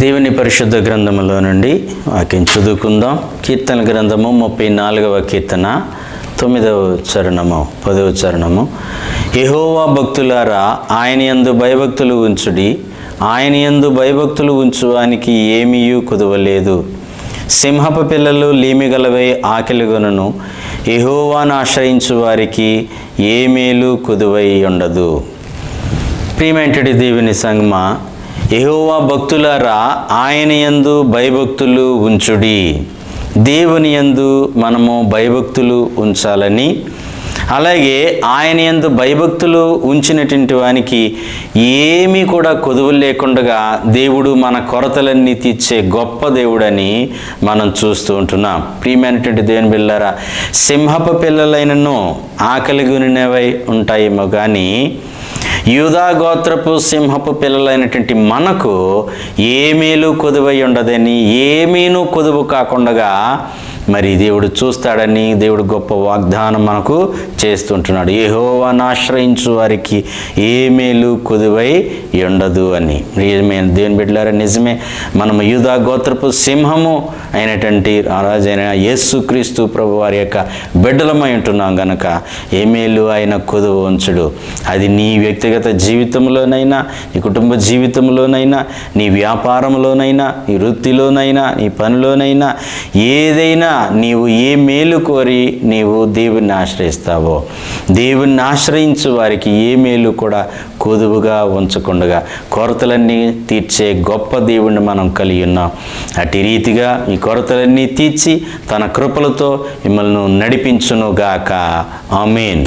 దేవుని పరిశుద్ధ గ్రంథములో నుండి వాక్యం చదువుకుందాం. కీర్తన గ్రంథము ముప్పై నాలుగవ కీర్తన తొమ్మిదవ చరణము పదవ చరణము. యహోవా భక్తులారా ఆయన ఎందు భయభక్తులు ఉంచుడి. ఆయన ఎందు భయభక్తులు ఉంచువానికి ఏమీయూ కుదవలేదు. సింహపు పిల్లలు లీమిగలవై ఆకలిగొనను యహోవాను ఆశ్రయించు వారికి ఏ మేలు కుదువై ఉండదు. ప్రియమెంటడి దేవుని సంగమ యహోవా భక్తులారా ఆయన యందు భయభక్తులు ఉంచుడి. దేవుని యందు మనము భయభక్తులు ఉంచాలని అలాగే ఆయన యందు భయభక్తులు ఉంచినటువంటి వానికి ఏమీ కూడా కొదువులు లేకుండా దేవుడు మన కొరతలన్నీ తీర్చే గొప్ప దేవుడని మనం చూస్తూ ఉంటున్నాం. ప్రియమైనటువంటి దేవుని బిళ్ళారా సింహపు పిల్లలైనను ఆకలి గునినవై ఉంటాయేమో కానీ యూదా గోత్రపు సింహపు పిల్లలైనటువంటి మనకు ఏమీలు కొదువై ఉండదని ఏమీను కొదువు కాకుండా మరి దేవుడు చూస్తాడని దేవుడు గొప్ప వాగ్దానం మనకు చేస్తుంటున్నాడు. ఏహోవాను ఆశ్రయించు వారికి ఏ మేలు కొదువై ఉండదు అని. నిజమే దేవుని బిడ్డలారా నిజమే. మనము యూదా గోత్రపు సింహము అయినటువంటి రాజైన యేసుక్రీస్తు ప్రభు వారి యొక్క బిడ్డలమై ఉంటున్నాం గనక ఏ మేలు ఆయన కొదువు ఉంచుడు. అది నీ వ్యక్తిగత జీవితంలోనైనా నీ కుటుంబ జీవితంలోనైనా నీ వ్యాపారంలోనైనా నీ వృత్తిలోనైనా నీ పనిలోనైనా ఏదైనా నీవు ఏ మేలు కోరి నీవు దేవుణ్ణి ఆశ్రయిస్తావో దేవుణ్ణి ఆశ్రయించు వారికి ఏ మేలు కూడా కొదువుగా ఉంచకుండగా కొరతలన్నీ తీర్చే గొప్ప దేవుణ్ణి మనం కలిగి ఉన్నాం. అటు రీతిగా ఈ కొరతలన్నీ తీర్చి తన కృపలతో మిమ్మల్ని నడిపించునుగాక. ఆమెన్.